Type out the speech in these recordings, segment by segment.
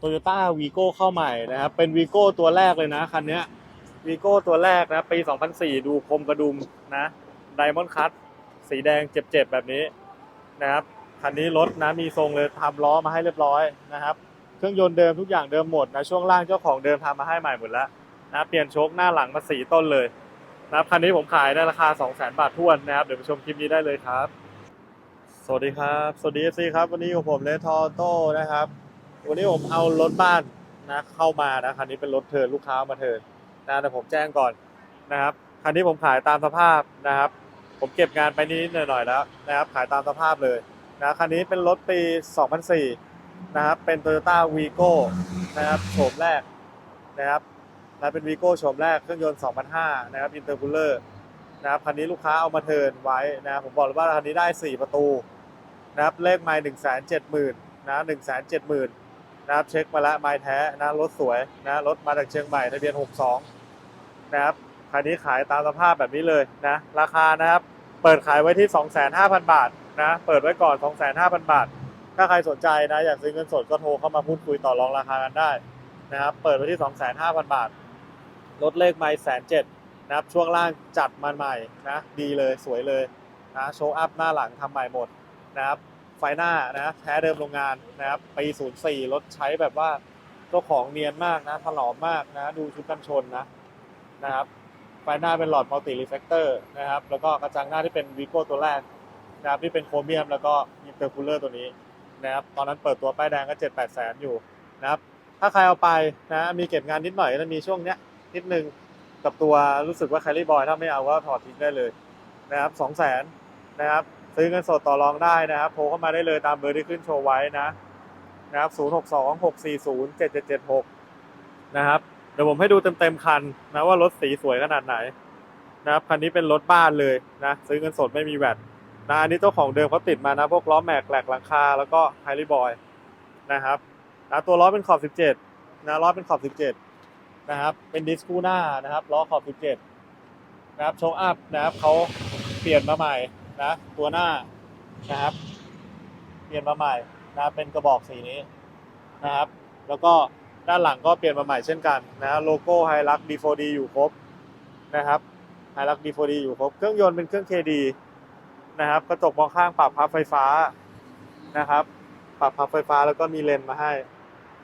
โตโยต้าวีโก้เข้าใหม่นะครับ เป็นวีโก้ตัวแรกเลยนะ คันนี้วีโก้ตัวแรกนะปี 2004 ดูคมกระดุมนะไดมอนด์คัตสีแดงเจ็บๆ แบบนี้นะครับ คันนี้รถนะมีทรงเลยทำล้อมาให้เรียบร้อยนะครับ เครื่องยนต์เดิมทุกอย่างเดิมหมดนะ ช่วงล่างเจ้าของเดิมทำมาให้ใหม่หมดแล้วนะเปลี่ยนโชคหน้าหลังมาสีต้นเลยนะครับคันนี้ผมขายในราคา 200,000 บาททวนนะครับ เดี๋ยวไปชมคลิปนี้ได้เลยครับ สวัสดีครับ สวัสดี FC ครับ วันนี้กับผมเลทอโต้นะครับ วันนี้ผมเอารถบ้านนะเข้ามานะคันนี้เป็นรถเทิร์นลูกค้ามาเทิร์นนะแต่ผมแจ้งก่อนนะครับคันนี้ผมขายตามสภาพนะครับ ผมเก็บงานไปนิดๆหน่อยๆแล้วนะครับขายตามสภาพเลยนะคันนี้เป็นรถปี 2004 นะครับเป็น Toyota Vigo นะครับโฉมแรกนะครับนะเป็น Vigo โฉมแรกเครื่องยนต์ 2005 นะครับ Intercooler นะครับคันนี้ลูกค้าเอามาเทิร์นไว้นะผมบอกเลยว่าคันนี้ได้ 4 ประตูนะครับเลขไมล์1 7 0 0 0 0นะ1 7 0 0 0 0 นะครับเช็คมาแล้วไมล์แท้นะรถสวยนะรถมาจากเชียงใหม่ทะเบียน 62 นะครับคันนี้ขายตามสภาพแบบนี้เลยนะ ราคานะครับเปิดขายไว้ที่ 25,000บาทนะเปิดไว้ก่อน 25,000 บาท ถ้าใครสนใจนะอยากซื้อเงินสดก็โทรเข้ามาพูดคุยต่อรองราคากันได้นะครับเปิดไว้ที่ 25,000บาทรถเลขไมล์แสนเจ็ดนะครับช่วงล่างจัดมาใหม่นะดีเลยสวยเลยนะโชว์อัพหน้าหลังทำใหม่หมดนะครับ ไฟหน้านะแท้เดิมโรงงานนะครับปี 04 รถใช้แบบว่าเจ้าของเนียนมากนะถลอมมากนะดูชุดกันชนนะนะครับไฟหน้าเป็นหลอดมัลติรีเฟกเตอร์นะครับแล้วก็กระจังหน้าที่เป็นวีโก้ตัวแรกนะครับที่เป็นโครเมียมแล้วก็อินเตอร์คูลเลอร์ตัวนี้นะครับตอนนั้นเปิดตัวป้ายแดงก็เจ็ดแปดแสนอยู่นะครับถ้าใครเอาไปนะมีเก็บงานนิดหน่อยแล้วมีช่วงเนี้ยนิดนึงกับตัวรู้สึกว่าแคลรี่บอยถ้าไม่เอาก็ถอดทิ้งได้เลยนะครับสองแสนนะครับ ซื้อเงินสดต่อรองได้นะครับโทรเข้ามาได้เลยตามเบอร์ที่ขึ้นโชว์ไว้นะนะครับศูนย์หกสองหกสี่ศูนะครับเดี๋ยวผมให้ดูเต็มเต็มๆคันนะว่ารถสีสวยขนาดไหนนะครับคันนี้เป็นรถบ้านเลยนะซื้อเงินสดไม่มีแวดนะอันนี้เจ้าของเดิมเขาติดมานะพวกล้อแม็กแหลกหลังคาแล้วก็ไฮรีบอยนะครับนะตัวล้อเป็นขอบ 17นะล้อเป็นขอบ 17 นะครับ เป็นดิสคูหน้านะครับล้อขอบ 17 นะครับโชว์อัพนะครับเขาเปลี่ยนมาใหม่ นะตัวหน้านะครับ เปลี่ยนมาใหม่นะเป็นกระบอกสีนี้นะครับ แล้วก็ด้านหลังก็เปลี่ยนมาใหม่เช่นกันนะโลโก้ไฮรัก D4D อยู่ครบนะครับไฮรัก D4D อยู่ครบ เครื่องยนต์เป็นเครื่อง KD นะครับกระจกมองข้างปรับพับไฟฟ้านะครับ ปรับพับไฟฟ้าแล้วก็มีเลนส์มาให้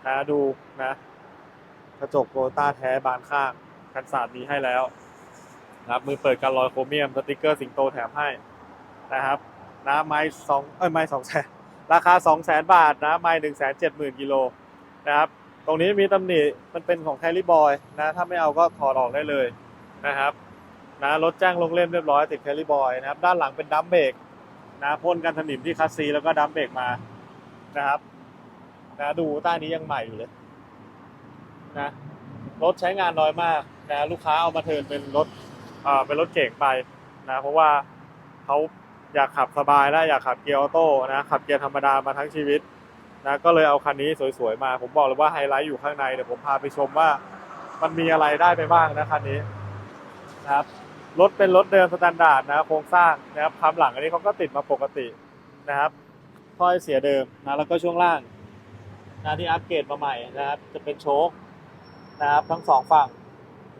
นะดูนะกระจกโรต้าแท้บานข้างกันสาดมีให้แล้วนะครับมือเปิดกันรอยโครเมียมสติกเกอร์สิงโตแถมให้ นะครับนะไม้สองเอ้ยไม้สองแสนราคาสองแสนบาทนะไม้หนึ่งแสนเจ็ดหมื่นกิโลนะครับตรงนี้มีตำหนิมันเป็นของแคลรี่บอยนะถ้าไม่เอาก็ถอดออกได้เลยนะครับนะรถแจ้งลงเล่มเรียบร้อยติดแคลิบอยนะครับด้านหลังเป็นดัมเบรกนะพ่นกันสนิมที่คัสซีแล้วก็ดัมเบรกมานะครับนะดูใต้นี้ยังใหม่อยู่เลยนะรถใช้งานน้อยมากนะลูกค้าเอามาเทินเป็นรถเอ่าเป็นรถเก่งไปนะเพราะว่าเขา อยากขับสบายและอยากขับเกียร์ออโต้นะขับเกียร์ธรรมดามาทั้งชีวิตนะก็เลยเอาคันนี้สวยๆมา ผมบอกเลยว่าไฮไลท์อยู่ข้างในเดี๋ยวผมพาไปชมว่ามันมีอะไรได้ไปบ้างนะคันนี้นะครับรถเป็นรถเดิมสแตนดาร์ดนะโครงสร้างนะครับคำหลังอันนี้เขาก็ติดมาปกตินะครับถ้อยเสียเดิมนะแล้วก็ช่วงล่างนะที่อัปเกรดมาใหม่นะครับ จะเป็นโชคนะครับทั้งสองฝั่ง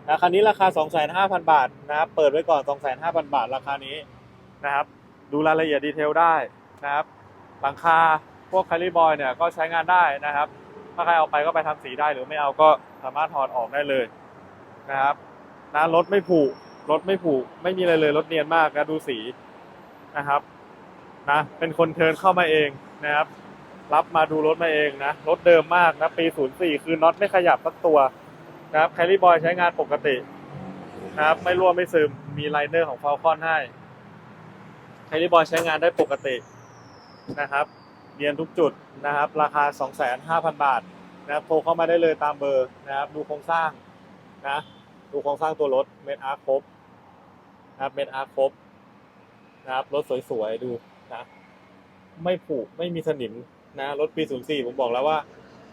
นะคันนี้ราคา 25,000 บาทนะครับ เปิดไว้ก่อน 25,000 บาทราคานี้นะครับ ดูรายละเอียดดีเทลได้นะครับ หลังคาพวกคาริบอยเนี่ยก็ใช้งานได้นะครับ ถ้าใครเอาไปก็ไปทำสีได้หรือไม่เอาก็สามารถถอดออกได้เลยนะครับนะรถไม่ผุรถไม่ผุไม่มีอะไรเลยรถเนียนมากนะดูสีนะครับนะเป็นคนเทินเข้ามาเองนะครับ รับมาดูรถมาเองนะรถเดิมมากนะปี 04 คือน็อตไม่ขยับสักตัวนะครับแคลรี่บอยใช้งานปกตินะครับไม่รั่วไม่ซึมมีไลเนอร์ของฟ a ลคอนให้ แคลรี่บอยใช้งานได้ปกตินะครับ เรียนทุกจุดนะครับ ราคา 2,500 บาทนะครับโทรเข้ามาได้เลยตามเบอร์นะครับ ดูโครงสร้างนะดูโครงสร้างตัวรถเมดอาร์ครบนะครับเมดอาร์ครบนะครับรถสวยๆดูนะไม่ผุไม่มีสนิมนะรถปี 04 ผมบอกแล้วว่า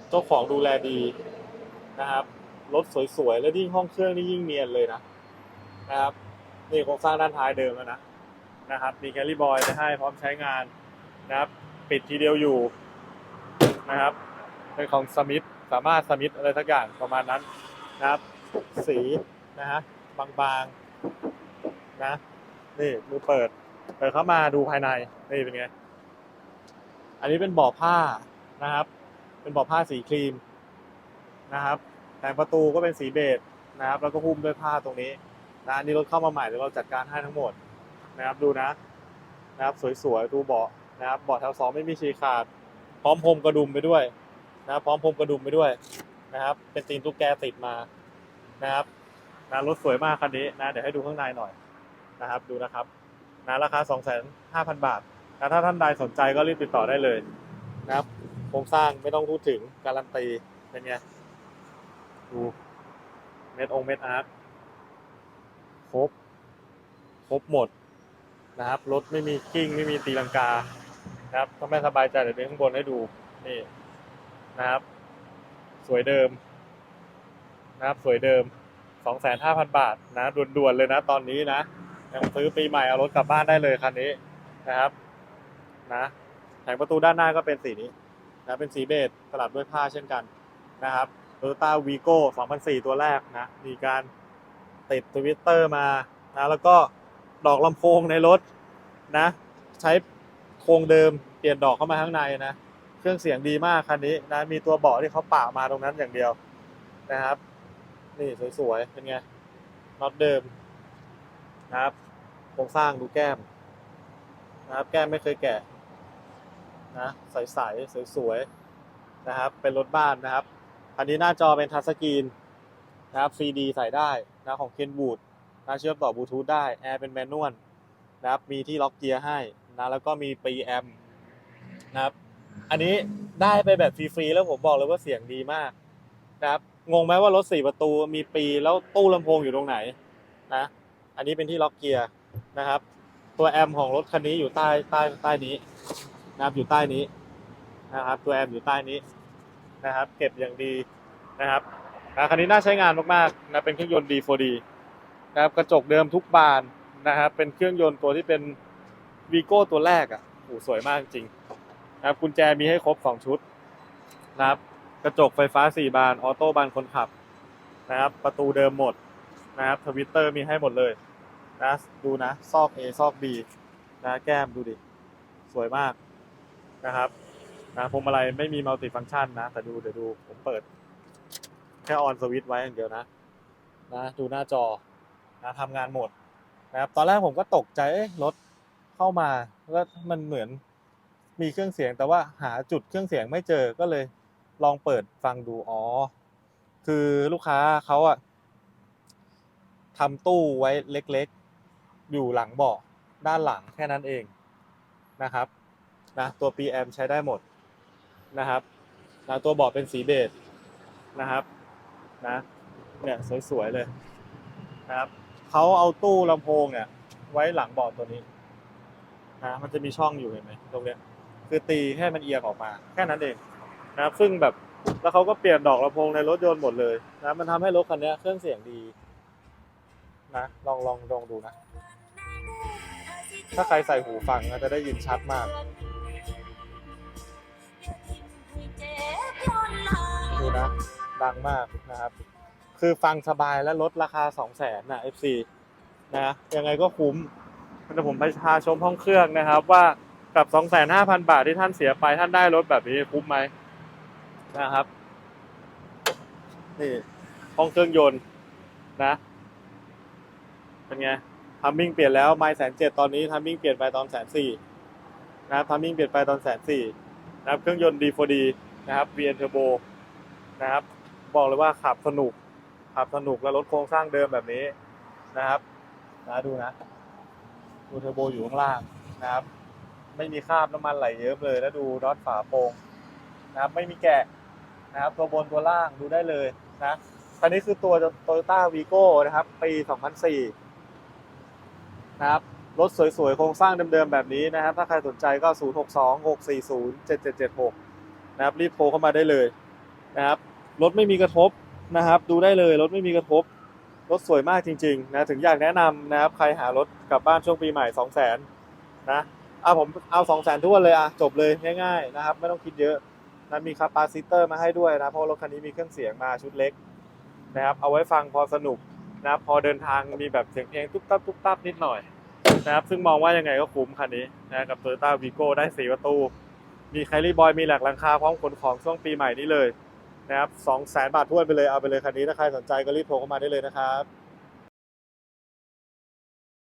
เจ้าของดูแลดีนะครับรถสวยๆ แล้วยิ่งห้องเครื่องนี่ยิ่งเนียนเลยนะนะครับนี่โครงสร้างด้านท้ายเดิมแล้วนะ นะครับมีแคลรี่บอยไปให้พร้อมใช้งานนะครับ ปิดทีเดียวอยู่นะครับเป็นของสมิธสามารถสมิธอะไรสักอย่างประมาณนั้นนะครับ สีนะฮะบางๆนะนี่มือเปิด เปิดเข้ามาดูภายในนี่เป็นไงอันนี้เป็นเบ่อผ้านะครับ เป็นเบ่อผ้าสีครีมนะครับแต่งประตูก็เป็นสีเบจนะครับ แล้วก็หุ้มด้วยผ้าตรงนี้นะอันนี้รถเข้ามาใหม่เดี๋ยวเราจัดการให้ทั้งหมด นะครับดูนะนะครับสวยๆดูเบาะนะครับเบาะแถวสองไม่มีฉีกขาด พร้อมพรมกระดุมไปด้วยนะครับพร้อมพรมกระดุมไปด้วยนะครับ เป็นตีนตุ๊กแกติดมานะครับนะรถสวยมากคันนี้นะเดี๋ยวให้ดูข้างในหน่อยนะครับ ดูนะครับนะราคา 25,000 บาทนะถ้าท่านใดสนใจก็รีบติดต่อได้เลยนะครับโครงสร้างไม่ต้องพูดถึงการันตีเป็นไงดูเม็ดองเม็ดอาร์ตครบ ครบหมด นะครับรถไม่มีกิ้งไม่มีตีลังกานะครับถ้าไม่สบายใจเดี๋ยวไปข้างบนให้ดูนี่นะครับ สวยเดิมนะครับสวยเดิม25,000บาทนะด่วนๆเลยนะ ตอนนี้นะยังซื้อปีใหม่เอารถกลับบ้านได้เลยคันนี้นะครับนะแผงประตูด้านหน้าก็เป็นสีนี้นะเป็นสีเบจสลับด้วยผ้าเช่นกันนะครับ Toyota Vigo 2004 ตัวแรกนะมีการติดทวิตเตอร์มานะแล้วก็ ดอกลำโพงในรถนะ ใช้โครงเดิมเปลี่ยนดอกเข้ามาข้างในนะ เครื่องเสียงดีมากคันนี้นะมีตัวเบาะที่เขาปะมาตรงนั้นอย่างเดียวนะครับ นี่สวยๆเป็นไงน็อตเดิมนะครับโครงสร้างดูแก้มนะครับ แก้มไม่เคยแกะนะใสๆสวยๆนะครับ เป็นรถบ้านนะครับคันนี้หน้าจอเป็นทัชสกรีนนะครับ CD ใส่ได้นะของ Kenwood นะเชื่อมต่อบลูทูธได้แอร์เป็นแมนนวลนะครับมีที่ล็อกเกียร์ให้นะแล้วก็มีปีแอมนะครับอันนี้ได้ไปแบบฟรีๆแล้วผมบอกเลยว่าเสียงดีมากนะครับงงไหมว่ารถสี่ประตูมีปีแล้วตู้ลำโพงอยู่ตรงไหนนะอันนี้เป็นที่ล็อกเกียร์นะครับ ตัวแอมของรถคันนี้อยู่ใต้ใต้ใต้นี้นะครับอยู่ใต้นี้นะครับ ตัวแอมอยู่ใต้นี้นะครับ เก็บอย่างดีนะครับคันนี้น่าใช้งานมากๆนะเป็นเครื่องยนต์ D4D นะครับกระจกเดิมทุกบานนะครับเป็นเครื่องยนต์ตัวที่เป็นวีโก้ตัวแรกอะโอ้สวยมากจริงนะครับกุญแจมีให้ครบ 2 ชุดนะครับกระจกไฟฟ้า 4 บานออโต้บานคนขับนะครับประตูเดิมหมดนะครับทวิตเตอร์มีให้หมดเลยนะดูนะ ซอก A ซอก B นะแก้มดูดิ สวยมากนะครับนะพวงมาลัยไม่มีมัลติฟังก์ชันนะ แต่ดูเดี๋ยวดูผมเปิด แค่ออนสวิตไว้อย่างเดียวนะ นะ ดูหน้าจอ นะทำงานหมดนะครับตอนแรกผมก็ตกใจรถเข้ามาแล้วมันเหมือนมีเครื่องเสียง แต่ว่าหาจุดเครื่องเสียงไม่เจอก็เลยลองเปิดฟังดูอ๋อคือลูกค้าเขาอะทำตู้ไว้เล็กๆ อยู่หลังเบาะด้านหลังแค่นั้นเองนะครับนะตัว PM ใช้ได้หมดนะครับนะตัวเบาะเป็นสีเบจนะครับนะเนี่ยสวยๆเลยนะครับ เขาเอาตู้ลำโพงเนี่ย ไว้หลังเบาะตัวนี้นะมันจะมีช่องอยู่เห็นไหมตรงเนี้ยคือตีให้มันเอียงออกมา แค่นั้นเองนะครับซึ่งแบบแล้วเขาก็เปลี่ยนดอกลำโพงในรถยนต์หมดเลยนะมันทำให้รถคันนี้เครื่องเสียงดีนะลองลองลองดูนะ ถ้าใครใส่หูฟังก็จะได้ยินชัดมากดูนะดังมากนะครับ คือฟังสบายและลดราคา 2 0 0แสนนะ FC นะยังไงก็คุ้มเดี๋ยวผมไปพาชมห้องเครื่องนะครับ ว่ากับ 25,000 บาทที่ท่านเสียไปท่านได้รถแบบนี้คุ้มไหมนะครับนี่ห้องเครื่องยนต์นะเป็นไงทัมมิ่งเปลี่ยนแล้วไม่แสนเจ็ดตอนนี้ทัมมิ่งเปลี่ยนไปตอนแสนสี่นะครับทัมมิ่งเปลี่ยนไปตอนแสนสี่นะครับเครื่องยนต์ D4D นะครับ VN Turbo นะครับ บอกเลยว่าขับสนุก ขับสนุกและรถโครงสร้างเดิมแบบนี้นะครับนะดูนะดูเทอร์โบอยู่ข้างล่างนะครับ ไม่มีคราบน้ำมันไหลเยอะเลยแล้วดูน็อตฝาโปร่งนะครับ ไม่มีแกะนะครับตัวบนตัวล่างดูได้เลยนะคันนี้คือตัว Toyota Vigo นะครับ ปี 2004 นะครับ รถสวยๆ โครงสร้างเดิมๆ แบบนี้นะครับ ถ้าใครสนใจก็ 0626407776 นะครับ รีบโทรเข้ามาได้เลยนะครับ รถไม่มีกระทบ นะครับ ดูได้เลยรถไม่มีกระทบ รถสวยมากจริงๆนะถึงอยากแนะนำนะครับ ใครหารถกลับบ้านช่วงปีใหม่200,000นะเอาผมเอา200,000ทุกวันเลยอะจบเลยง่ายๆนะครับ ไม่ต้องคิดเยอะนะมีคาปาซิเตอร์มาให้ด้วยนะเพราะรถคันนี้มีเครื่องเสียงมาชุดเล็กนะครับ เอาไว้ฟังพอสนุกนะครับพอเดินทางมีแบบเสียงเพลงตุ๊บตับตุ๊บตับนิดหน่อยนะครับซึ่งมองว่ายังไงก็คุ้มคันนี้นะกับ Toyota Vigo ได้ 4 ประตู มีไคลรี่บอยมีแหลกหลังคาพร้อมขนของช่วงปีใหม่นี้เลย นะครับสองแสนบาททวนไปเลยเอาไปเลยคันนี้ถ้าใครสนใจก็รีบโทรเข้ามาได้เลยนะครับ